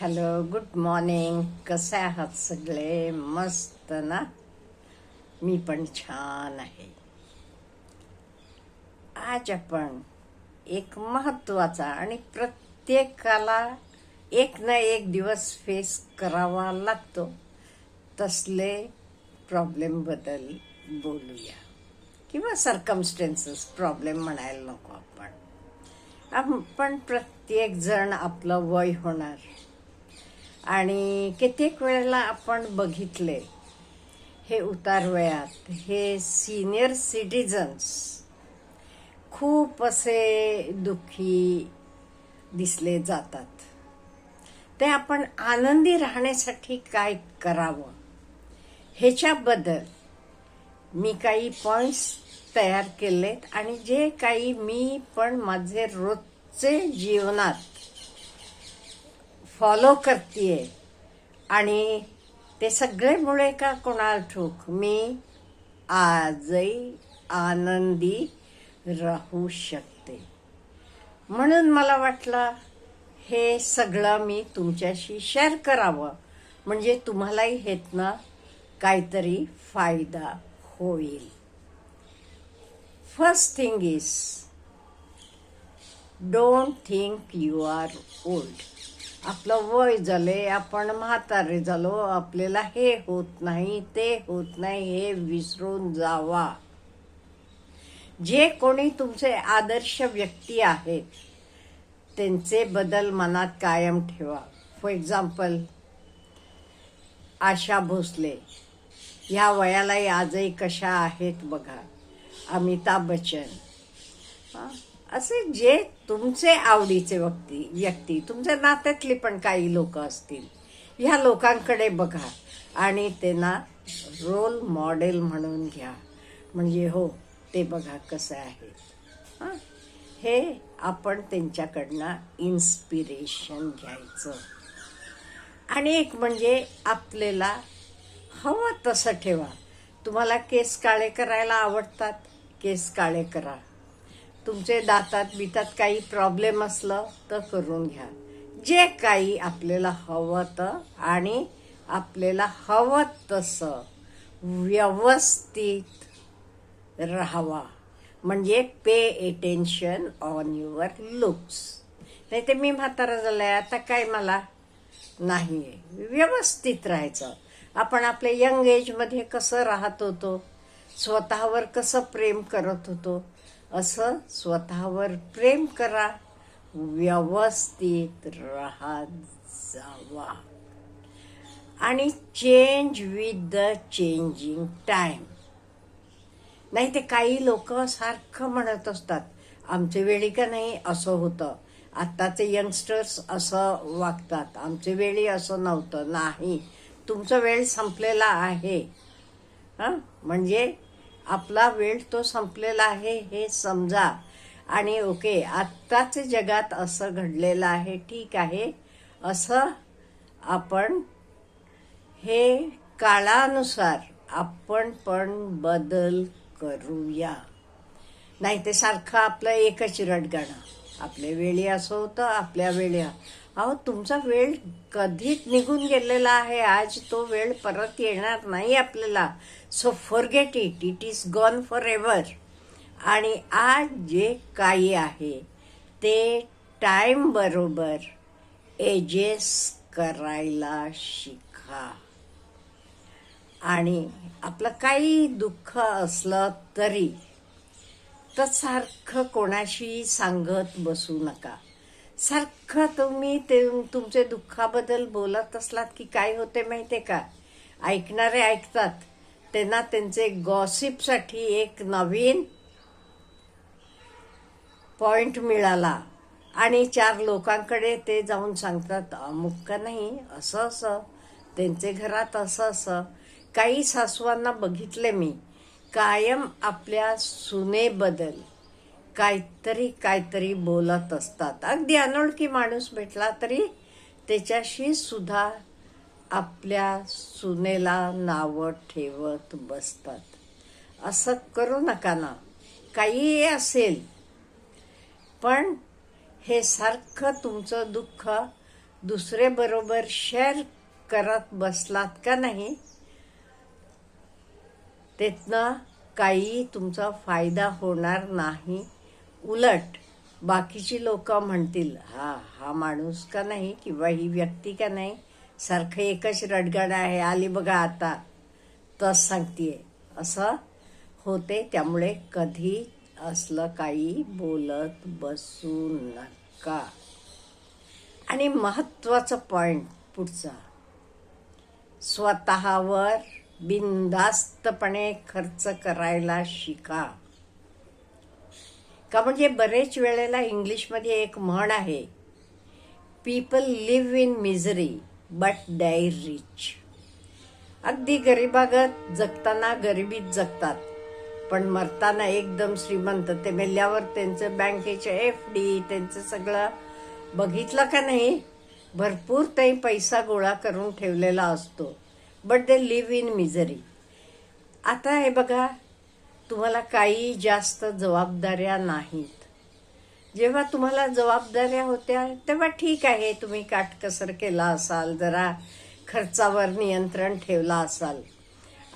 Hello good morning कसे आहात सगळे? मस्त ना? मी पण छान आहे. आज आपण एक महत्त्वाचा आणि प्रत्येकाला एक ना एक दिवस फेस करावा लागतो. तसले प्रॉब्लेमबद्दल बोलूया. किंवा सरकमस्टेन्सेस प्रॉब्लेम म्हणायला नको आपण. आपण प्रत्येकजण आपलं वय होणार. आणि कित्येक वेळेला आपण बघितले हे उतार वयात हे सिनियर सिटीजन्स खूप असे दुःखी दिसले जातात. ते आपण आनंदी राहण्यासाठी काय करावं? ह्याच्याबद्दल मी काही पॉईंट्स तयार केलेत आणि जे काही मी पण माझे रोजचे जीवनात फॉलो करते आणि ते सगळेमुळे का कोणाला ठोक मी आजही आनंदी राहू शकते. म्हणून मला वाटलं हे सगळं मी तुमच्याशी शेअर करावं. म्हणजे तुम्हालाही हेतनं काहीतरी फायदा होईल. First thing is don't think you are old आपलं वय झाले आपण म्हातारे झालो आपल्याला हे होत नाही ते होत नाही हे विसरून जावा. जे कोणी तुमचे आदर्श व्यक्ती आहेत त्यांचे बदल मनात कायम ठेवा. फॉर एक्झाम्पल आशा भोसले ह्या वयालाही आजही कशा आहेत बघा? अमिताभ बच्चन. हां? असे जे तुमचे आवडीचे व्यक्ती व्यक्ती तुमच्या नात्यातली पण काही लोक असतील ह्या लोकांकडे बघा आणि त्यांना रोल मॉडेल म्हणून घ्या. म्हणजे हो ते बघा कसं आहे. हां? हे आपण त्यांच्याकडनं इन्स्पिरेशन घ्यायचं. आणि एक म्हणजे आपल्याला हवं तसं ठेवा. तुम्हाला केस काळे करायला आवडतात केस काळे करा. तुमचे दातात बितात काही प्रॉब्लेम असलं तर करून घ्या. जे काही आपल्याला हवं तर आणि आपल्याला हवं तसं व्यवस्थित राहावा. म्हणजे pay attention on your looks नाही ते मी म्हातारा आहे आता काय मला? नाही आहे व्यवस्थित राहायचं. आपण आपल्या यंग एजमध्ये कसं राहत होतो? स्वतःवर कसं प्रेम करत होतो? असं स्वतःवर प्रेम करा. व्यवस्थित राहत जावा. आणि change with the changing time नाही ते काही लोक सारखं म्हणत असतात. आमच्या वेळी का नाही असं होतं. आत्ताचे यंगस्टर्स असं वागतात. आमच्या वेळी असं नव्हतं. नाही. तुमचा वेळ संपलेला आहे. हां? म्हणजे आपला वेळ तो संपलेला आहे हे समजा. आणि ओके आत्ताच जगात असं घडलेलं आहे ठीक आहे. असं आपण हे काळानुसार आपण पण बदल करूया. नाही ते सारखं आपलं एकच रडगाणं आपल्या वेळी असं होतं आपल्या वेळी अहो तुमचा वेळ कधीच निघून गेलेला आहे. आज तो वेळ परत येणार नाही आपल्याला. So forget it it is gone forever आणि आज जे काही आहे ते टाइम बरोबर एजेस करायला शिका. आणि आपलं काही दुःख असलं तरी तर सारखं कोणाशी सांगत बसू नका. सारखं तुम्ही ते तुमचे दुःखाबद्दल बोलत असलात की काय होते माहिती आहे का? ऐकणारे ऐकतात. त्यांना त्यांचे गॉसिपसाठी एक नवीन पॉइंट मिळाला. आणि चार लोकांकडे ते जाऊन सांगतात अमुक का नाही? असं असं. त्यांचे घरात असं असं. काही सासवांना बघितले मी. कायम आपल्या सुनेबद्दल. काहीतरी काहीतरी बोलत असतात. अगदी अनोळखी माणूस भेटला तरी त्याच्याशी सुद्धा आपल्या सुनेला नावं ठेवत बसतात. असं करू नका ना. काहीही असेल. पण हे सारखं तुमचं दुःख दुसरे बरोबर शेअर करत बसलात का नाही? त्यातनं काही तुमचा फायदा होणार नाही. उलट बाकीची लोक म्हणतील हा हा माणूस का नाही किंवा ही व्यक्ती का नाही? सारखं एकच रडगड आहे आली बघा आता. तस सांगतीये. असं होते त्यामुळे कधी असलं काही बोलत बसू नका. आणि महत्वाचं पॉईंट पुढचा. स्वतःवर बिनधास्तपणे खर्च करायला शिका. का म्हणजे बरेच वेळेला इंग्लिशमध्ये एक म्हण आहे people live in misery but die rich अगदी गरिबागत जगताना गरिबीत जगतात पण मरताना एकदम श्रीमंत ते मेल्यावर त्यांचं बँकेचे एफ डी त्यांचं सगळं बघितलं का नाही? भरपूर ते पैसा गोळा करून ठेवलेला असतो but they live in misery आता हे बघा तुम्हाला काही जास्त जबाबदाऱ्या नाहीत. जेव्हा तुम्हाला जबाबदाऱ्या होत्या तेव्हा ठीक आहे तुम्ही काटकसर केला असाल जरा खर्चावर नियंत्रण ठेवला असाल.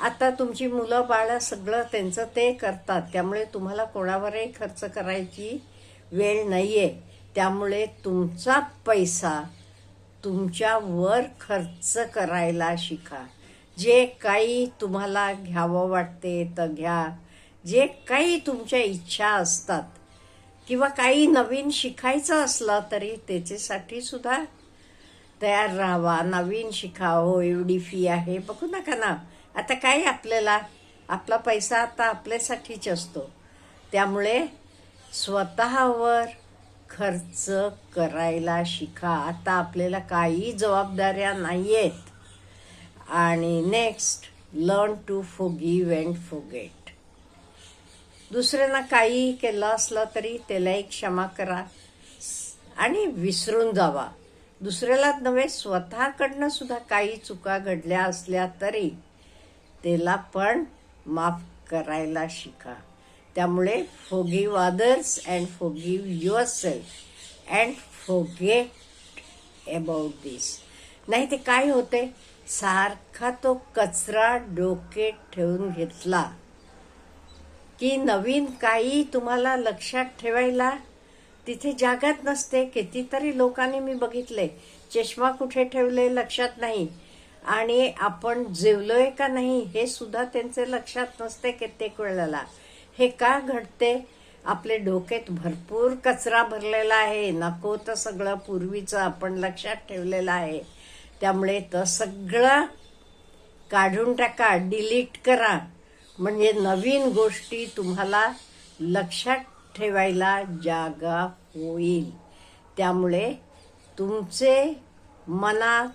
आता तुमची मुलं बाळं सगळं त्यांचं ते करतात. त्यामुळे तुम्हाला कोणावरही खर्च करायची वेळ नाही आहे त्यामुळे तुमचा पैसा तुमच्यावर खर्च करायला शिका. जे काही तुम्हाला घ्यावं वाटते तर घ्या. जे काही तुमच्या इच्छा असतात किंवा काही नवीन शिकायचं असलं तरी त्याच्यासाठी सुद्धा तयार राहावा. नवीन शिकावं हो, एवढी फी आहे. बघू नका ना. आता काय आपल्याला? आपला पैसा आता आपल्यासाठीच असतो. त्यामुळे स्वतःवर खर्च करायला शिका. आता आपल्याला काही जबाबदाऱ्या नाही आहेत आणि next learn to forgive and forget दुसऱ्यांना काही केलं असलं तरी त्यालाही क्षमा करा. आणि विसरून जावा. दुसऱ्याला नव्हे स्वतःकडनं सुद्धा काही चुका घडल्या असल्या तरी त्याला पण माफ करायला शिका. त्यामुळे forgive others and forgive yourself and forget about this नाही ते काय होते? सारखा तो कचरा डोके ठेवून घेतला. की नवीन काही तुम्हाला लक्षात ठेवायला तिथे जागात नसते. कितीतरी लोकांनी मी बघितले चष्मा कुठे ठेवले लक्षात नाही. आणि आपण जेवलोय का नाही हे सुद्धा त्यांचे लक्षात नसते कित्येक वेळेला. हे का घडते? आपले डोक्यात भरपूर कचरा भरलेला आहे. नको तर सगळं पूर्वीचं आपण लक्षात ठेवलेलं आहे. त्यामुळे तर सगळं काढून टाका डिलीट करा. म्हणजे नवीन गोष्टी तुम्हाला लक्षात ठेवायला जागा होईल. त्यामुळे तुमचे मनात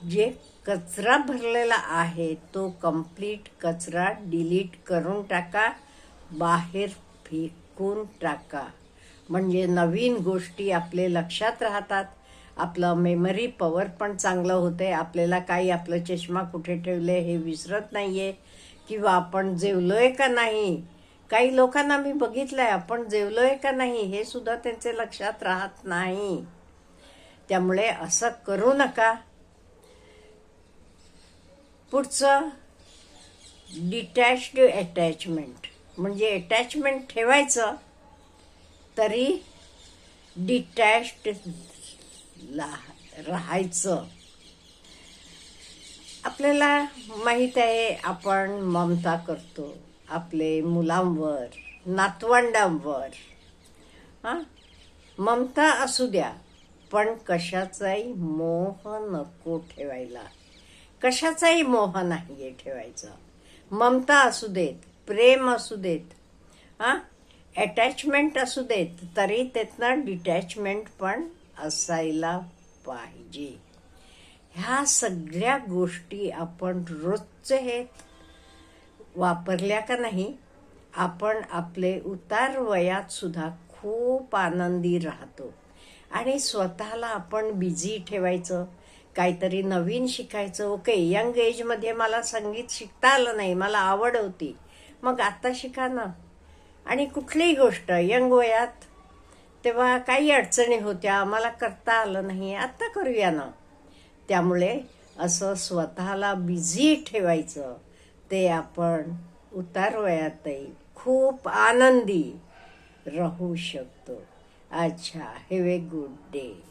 जे कचरा भरलेला आहे तो कंप्लीट कचरा डिलीट करून टाका बाहेर फेकून टाका. म्हणजे नवीन गोष्टी आपले लक्षात राहतात आपलं मेमरी पॉवर पण चांगलं होते आपल्याला काही आपलं चष्मा कुठे ठेवले हे विसरत नाही आहे किंवा आपण जेवलोय का नाही? काही लोकांना मी बघितलंय आपण जेवलोय का नाही? हे सुद्धा त्यांचे लक्षात राहत नाही. त्यामुळे असं करू नका. पुढचं डिटॅच्ड अटॅचमेंट म्हणजे अटॅचमेंट ठेवायचं तरी डिटॅच राहायचं. आपल्याला माहीत आहे आपण ममता करतो आपले मुलांवर नातवंडांवर. हां? ममता असू द्या पण कशाचाही मोह नको ठेवायला. कशाचाही मोह नाही आहे ठेवायचा. ममता असू देत प्रेम असू देत हां? अटॅचमेंट असू देत तरी त्यातनं डिटॅचमेंट पण असायला पाहिजे. ह्या सगळ्या गोष्टी आपण रोजचे हे वापरल्या का नाही आपण आपले उतार वयात सुद्धा खूप आनंदी राहतो. आणि स्वतःला आपण बिझी ठेवायचं काहीतरी नवीन शिकायचं ओके यंग एजमध्ये मला संगीत शिकता आलं नाही मला आवड होती मग आता शिका ना. आणि कुठलीही गोष्ट यंग वयात तेव्हा काही अडचणी होत्या मला करता आलं नाही आत्ता करूया ना. त्यामुळे असं स्वतःला बिझी ठेवायचं ते आपण उतारवयातही खूप आनंदी राहू शकतो. अच्छा हॅव ए गुड डे